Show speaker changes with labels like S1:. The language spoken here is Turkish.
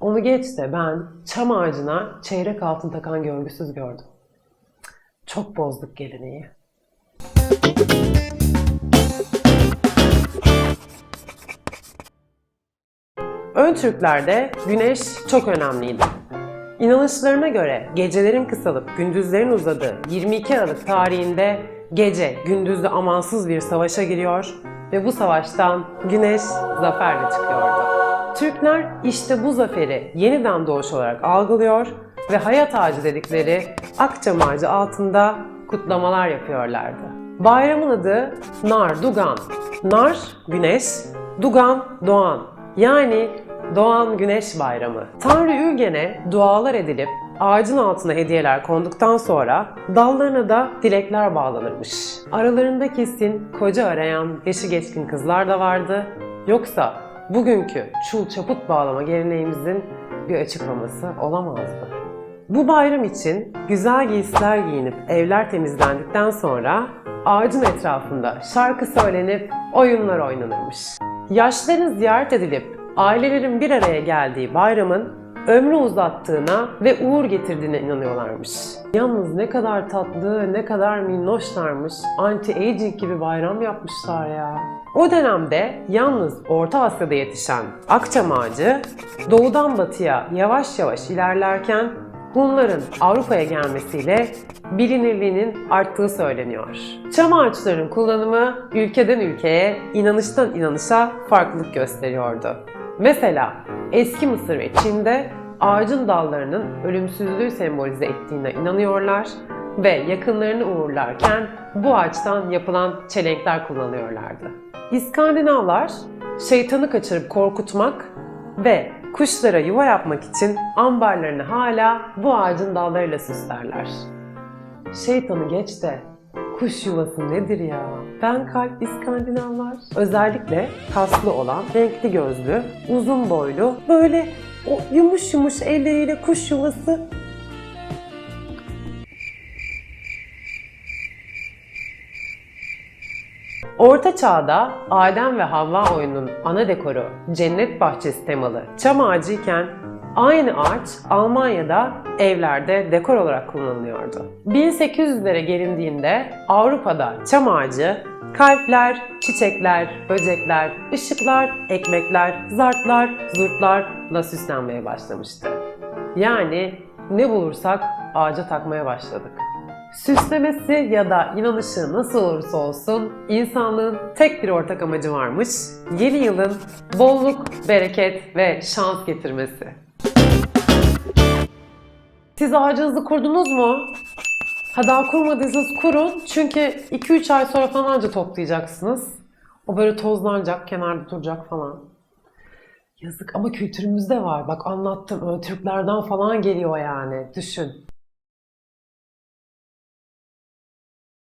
S1: Onu geç de ben çam ağacına çeyrek altın takan görgüsüz gördüm. Çok bozduk geleneği. Ön Türklerde güneş çok önemliydi. İnanışlarına göre gecelerin kısalıp gündüzlerin uzadığı 22 Aralık tarihinde gece gündüzlü amansız bir savaşa giriyor ve bu savaştan güneş zaferle çıkıyordu. Türkler işte bu zaferi yeniden doğuş olarak algılıyor ve hayat ağacı dedikleri akçam ağacı altında kutlamalar yapıyorlardı. Bayramın adı Nar Dugan. Nar, güneş, Dugan, doğan. Yani Doğan Güneş Bayramı. Tanrı Ülgen'e dualar edilip ağacın altına hediyeler konduktan sonra dallarına da dilekler bağlanırmış. Aralarında kesin koca arayan yaşı geçkin kızlar da vardı. Yoksa bugünkü çul çaput bağlama geleneğimizin bir açıklaması olamazdı. Bu bayram için güzel giysiler giyinip evler temizlendikten sonra ağacın etrafında şarkı söylenip oyunlar oynanırmış. Yaşların ziyaret edilip ailelerin bir araya geldiği bayramın ömrü uzattığına ve uğur getirdiğine inanıyorlarmış. Yalnız ne kadar tatlı, ne kadar minnoşlarmış. Anti-aging gibi bayram yapmışlar ya. O dönemde yalnız Orta Asya'da yetişen akçam ağacı doğudan batıya yavaş yavaş ilerlerken Hunların Avrupa'ya gelmesiyle bilinirliğinin arttığı söyleniyor. Çam ağaçlarının kullanımı ülkeden ülkeye, inanıştan inanışa farklılık gösteriyordu. Mesela eski Mısır ve Çin'de ağacın dallarının ölümsüzlüğü sembolize ettiğine inanıyorlar ve yakınlarını uğurlarken bu ağaçtan yapılan çelenkler kullanıyorlardı. İskandinavlar şeytanı kaçırıp korkutmak ve kuşlara yuva yapmak için ambarlarını hala bu ağacın dallarıyla süslerler. Şeytanı geç de kuş yuvası nedir ya? Ben kalp İskandinavlar. Özellikle kaslı olan, renkli gözlü, uzun boylu, böyle o yumuş yumuş elleriyle kuş yuvası Orta Çağ'da Adem ve Havva oyunun ana dekoru cennet bahçesi temalı çam ağacı iken aynı ağaç Almanya'da evlerde dekor olarak kullanılıyordu. 1800'lere gelindiğinde Avrupa'da çam ağacı kalpler, çiçekler, böcekler, ışıklar, ekmekler, zartlar, zurtlarla süslenmeye başlamıştı. Yani ne bulursak ağaca takmaya başladık. Süslemesi ya da inanışı nasıl olursa olsun insanlığın tek bir ortak amacı varmış. Yeni yılın bolluk, bereket ve şans getirmesi. Siz ağacınızı kurdunuz mu? Ha daha kurmadıysanız kurun çünkü 2-3 ay sonra falan anca toplayacaksınız. O böyle tozlanacak, kenarda duracak falan. Yazık ama kültürümüzde var. Bak anlattım. Öyle Türklerden falan geliyor yani. Düşün.